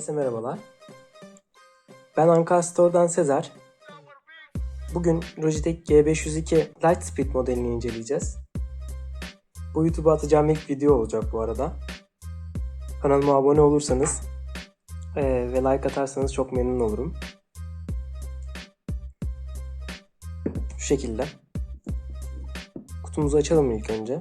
Herkese merhabalar. Ben Ankara Store'dan Sezer. Bugün Logitech G502 Lightspeed modelini inceleyeceğiz. Bu YouTube'a atacağım ilk video olacak bu arada. Kanalıma abone olursanız eee, ve like atarsanız çok memnun olurum. Şu şekilde. Kutumuzu açalım ilk önce.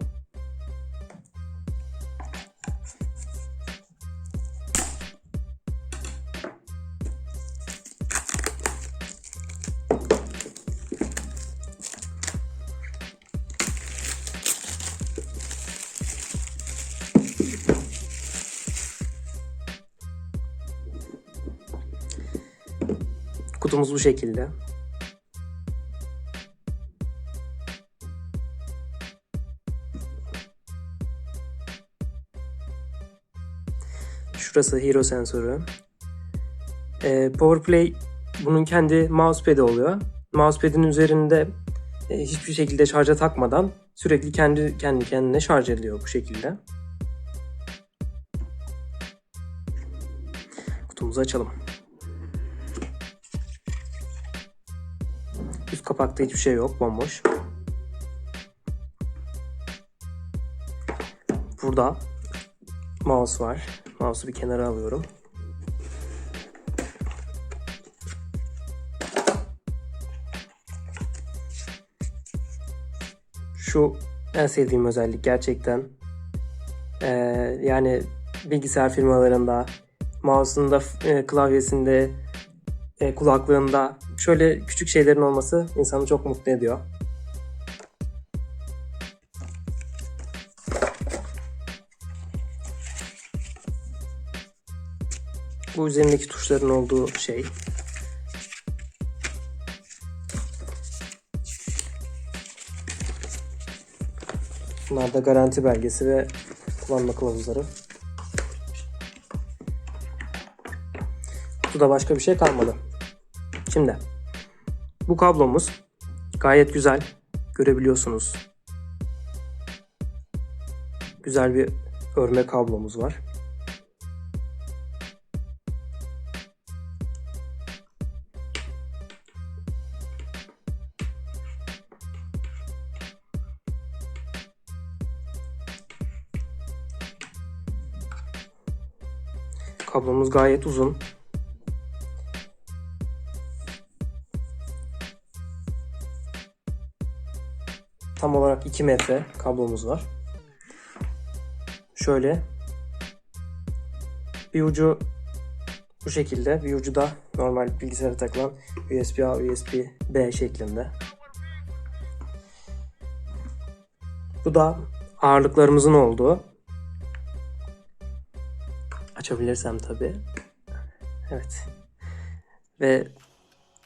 Kutumuz bu şekilde. Şurası hero sensörü. Ee, PowerPlay bunun kendi mousepad'i oluyor. Mousepad'in üzerinde e, hiçbir şekilde şarja takmadan sürekli kendi kendi kendine şarj ediliyor bu şekilde. Kutumuzu açalım. Kapakta hiçbir şey yok, bomboş. Burada mouse var. Mouse'u bir kenara alıyorum. Şu en sevdiğim özellik gerçekten. Ee, yani bilgisayar firmalarında, mouse'un da e, klavyesinde, e, kulaklığında şöyle küçük şeylerin olması insanı çok mutlu ediyor. Bu üzerindeki tuşların olduğu şey. Bunlar da garanti belgesi ve kullanma kılavuzları. Kutuda başka bir şey kalmadı. Şimdi bu kablomuz gayet güzel görebiliyorsunuz. Güzel bir örme kablomuz var. Kablomuz gayet uzun. 2 metre kablomuz var. Şöyle bir ucu bu şekilde, bir ucu da normal bilgisayara takılan USB-A, USB-B şeklinde. Bu da ağırlıklarımızın olduğu. Açabilirsem tabii. Evet. Ve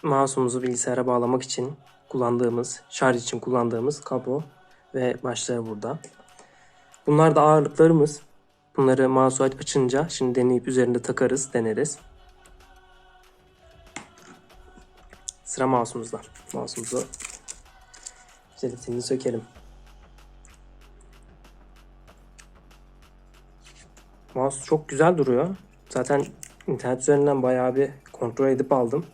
mouse'umuzu bilgisayara bağlamak için kullandığımız, şarj için kullandığımız kablo ve başları burada. Bunlar da ağırlıklarımız. Bunları mouse'u aç- açınca şimdi deneyip üzerinde takarız, deneriz. Sıra mouse'umuzda. Mouse'umuzu jelatinini sökelim. Mouse çok güzel duruyor. Zaten internet üzerinden bayağı bir kontrol edip aldım.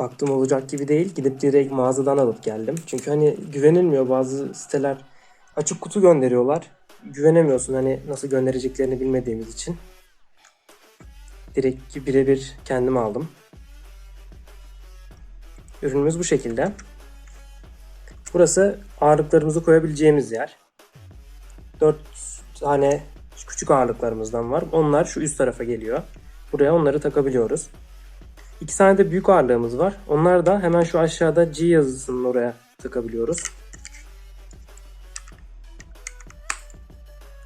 Baktım olacak gibi değil. Gidip direkt mağazadan alıp geldim. Çünkü hani güvenilmiyor bazı siteler açık kutu gönderiyorlar. Güvenemiyorsun hani nasıl göndereceklerini bilmediğimiz için. Direkt birebir kendim aldım. Ürünümüz bu şekilde. Burası ağırlıklarımızı koyabileceğimiz yer. 4 tane küçük ağırlıklarımızdan var. Onlar şu üst tarafa geliyor. Buraya onları takabiliyoruz. İki tane de büyük ağırlığımız var. Onlar da hemen şu aşağıda G yazısının oraya takabiliyoruz.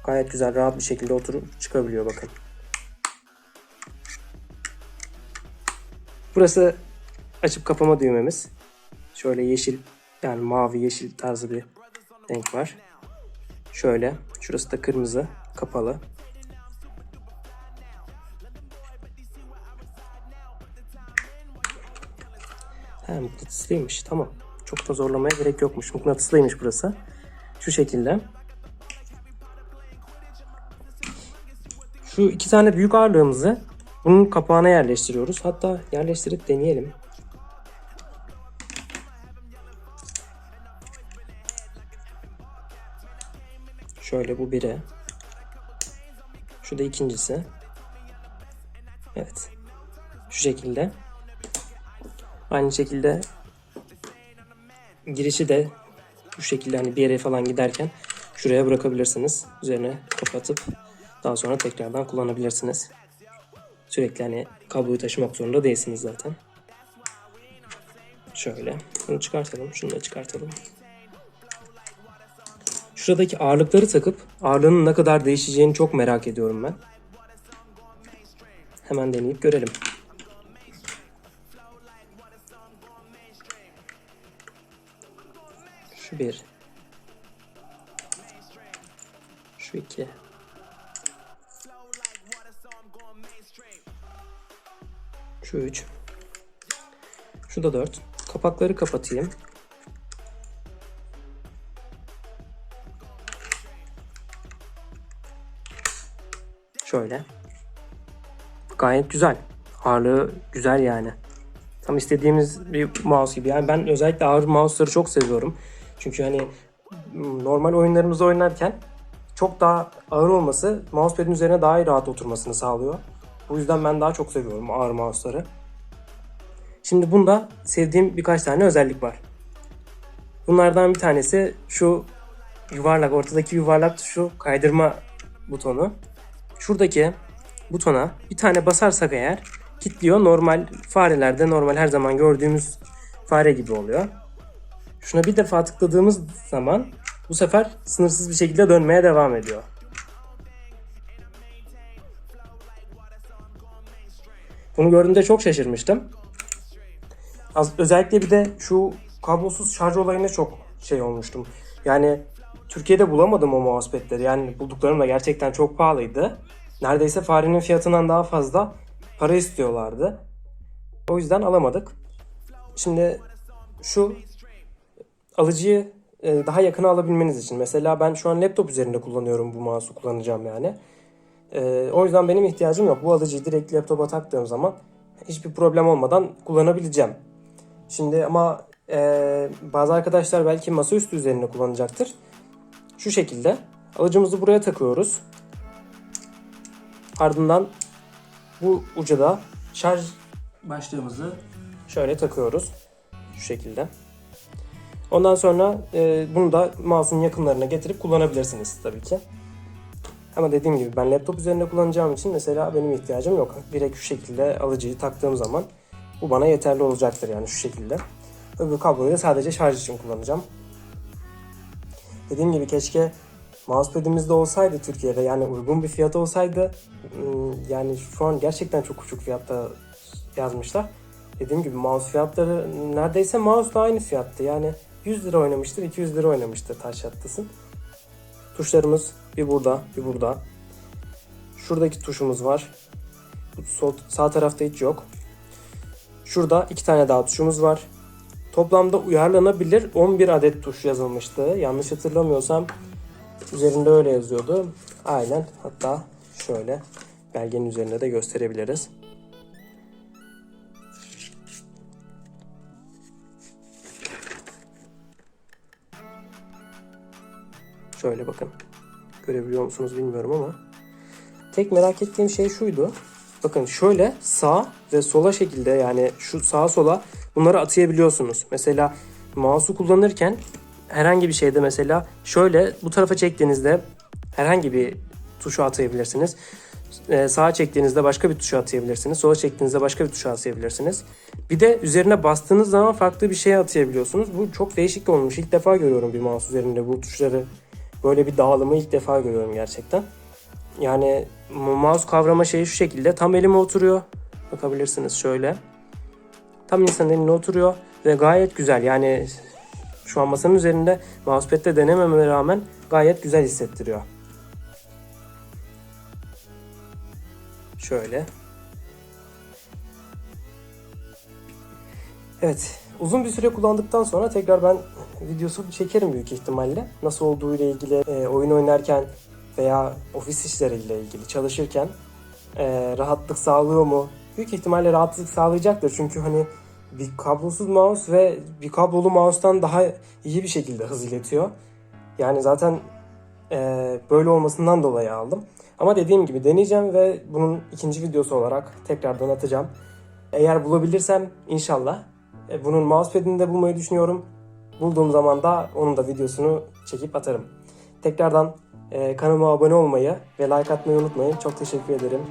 Gayet güzel, rahat bir şekilde oturup çıkabiliyor bakın. Burası açıp kapama düğmemiz. Şöyle yeşil yani mavi yeşil tarzı bir renk var. Şöyle. Şurası da kırmızı. Kapalı. He mıknatıslıymış. Tamam. Çok da zorlamaya gerek yokmuş. Mıknatıslıymış burası. Şu şekilde. Şu iki tane büyük ağırlığımızı bunun kapağına yerleştiriyoruz. Hatta yerleştirip deneyelim. Şöyle bu biri. Şu da ikincisi. Evet. Şu şekilde. Aynı şekilde girişi de bu şekilde hani bir yere falan giderken şuraya bırakabilirsiniz. Üzerine kapatıp daha sonra tekrardan kullanabilirsiniz. Sürekli hani kabloyu taşımak zorunda değilsiniz zaten. Şöyle. Bunu çıkartalım. Şunu da çıkartalım. Şuradaki ağırlıkları takıp ağırlığının ne kadar değişeceğini çok merak ediyorum ben. Hemen deneyip görelim. Şu. Şu iki. Şu üç. Şu da dört. Kapakları kapatayım. Şöyle. Gayet güzel. Ağırlığı güzel yani. Tam istediğimiz bir mouse gibi. Yani ben özellikle ağır mouse'ları çok seviyorum. Çünkü hani normal oyunlarımızı oynarken çok daha ağır olması mousepad'in üzerine daha iyi rahat oturmasını sağlıyor. Bu yüzden ben daha çok seviyorum ağır mouse'ları. Şimdi bunda sevdiğim birkaç tane özellik var. Bunlardan bir tanesi şu yuvarlak, ortadaki yuvarlak tuşu kaydırma butonu. Şuradaki butona bir tane basarsak eğer kilitliyor. Normal farelerde normal her zaman gördüğümüz fare gibi oluyor. Şuna bir defa tıkladığımız zaman bu sefer sınırsız bir şekilde dönmeye devam ediyor. Bunu gördüğümde çok şaşırmıştım. Az, özellikle bir de şu kablosuz şarj olayına çok şey olmuştum. Yani Türkiye'de bulamadım o mousepad'leri. Yani bulduklarım da gerçekten çok pahalıydı. Neredeyse farenin fiyatından daha fazla para istiyorlardı. O yüzden alamadık. Şimdi şu alıcıyı e, daha yakına alabilmeniz için. Mesela ben şu an laptop üzerinde kullanıyorum bu mouse'u kullanacağım yani. E, o yüzden benim ihtiyacım yok. Bu alıcıyı direkt laptopa taktığım zaman hiçbir problem olmadan kullanabileceğim. Şimdi ama e, bazı arkadaşlar belki masaüstü üzerinde kullanacaktır. Şu şekilde alıcımızı buraya takıyoruz. Ardından bu uca da şarj başlığımızı şöyle takıyoruz. Şu şekilde. Ondan sonra e, bunu da mouse'un yakınlarına getirip kullanabilirsiniz tabii ki. Ama dediğim gibi ben laptop üzerinde kullanacağım için mesela benim ihtiyacım yok. Direkt şu şekilde alıcıyı taktığım zaman bu bana yeterli olacaktır yani şu şekilde. Öbür kabloyu da sadece şarj için kullanacağım. Dediğim gibi keşke mousepad'imiz de olsaydı Türkiye'de yani uygun bir fiyat olsaydı ım, yani şu an gerçekten çok uçuk fiyatta yazmışlar. Dediğim gibi mouse fiyatları neredeyse mouse'la aynı fiyattı. Yani 100 lira oynamıştır, 200 lira oynamıştır taş çatlasın. Tuşlarımız bir burada, bir burada. Şuradaki tuşumuz var. Sol, sağ tarafta hiç yok. Şurada iki tane daha tuşumuz var. Toplamda uyarlanabilir 11 adet tuş yazılmıştı. Yanlış hatırlamıyorsam üzerinde öyle yazıyordu. Aynen. Hatta şöyle belgenin üzerinde de gösterebiliriz. Şöyle bakın. Görebiliyor musunuz bilmiyorum ama. Tek merak ettiğim şey şuydu. Bakın şöyle sağ ve sola şekilde yani şu sağa sola bunları atayabiliyorsunuz. Mesela mouse'u kullanırken herhangi bir şeyde mesela şöyle bu tarafa çektiğinizde herhangi bir tuşu atayabilirsiniz. Ee, sağa çektiğinizde başka bir tuşa atayabilirsiniz. Sola çektiğinizde başka bir tuşa atayabilirsiniz. Bir de üzerine bastığınız zaman farklı bir şeye atayabiliyorsunuz. Bu çok değişik olmuş. İlk defa görüyorum bir mouse üzerinde bu tuşları böyle bir dağılımı ilk defa görüyorum gerçekten. Yani mouse kavrama şeyi şu şekilde tam elime oturuyor. Bakabilirsiniz şöyle. Tam insanın eline oturuyor ve gayet güzel. Yani şu an masanın üzerinde mousepad'de denememe rağmen gayet güzel hissettiriyor. Şöyle. Evet. Uzun bir süre kullandıktan sonra tekrar ben videosu çekerim büyük ihtimalle. Nasıl olduğu ile ilgili e, oyun oynarken veya ofis işleriyle ilgili çalışırken e, rahatlık sağlıyor mu? Büyük ihtimalle rahatlık sağlayacaktır. Çünkü hani bir kablosuz mouse ve bir kablolu mouse'tan daha iyi bir şekilde hız iletiyor. Yani zaten e, böyle olmasından dolayı aldım. Ama dediğim gibi deneyeceğim ve bunun ikinci videosu olarak tekrardan atacağım. Eğer bulabilirsem inşallah e, bunun mousepad'ini de bulmayı düşünüyorum. Bulduğum zaman da onun da videosunu çekip atarım. Tekrardan e, kanalıma abone olmayı ve like atmayı unutmayın. Çok teşekkür ederim.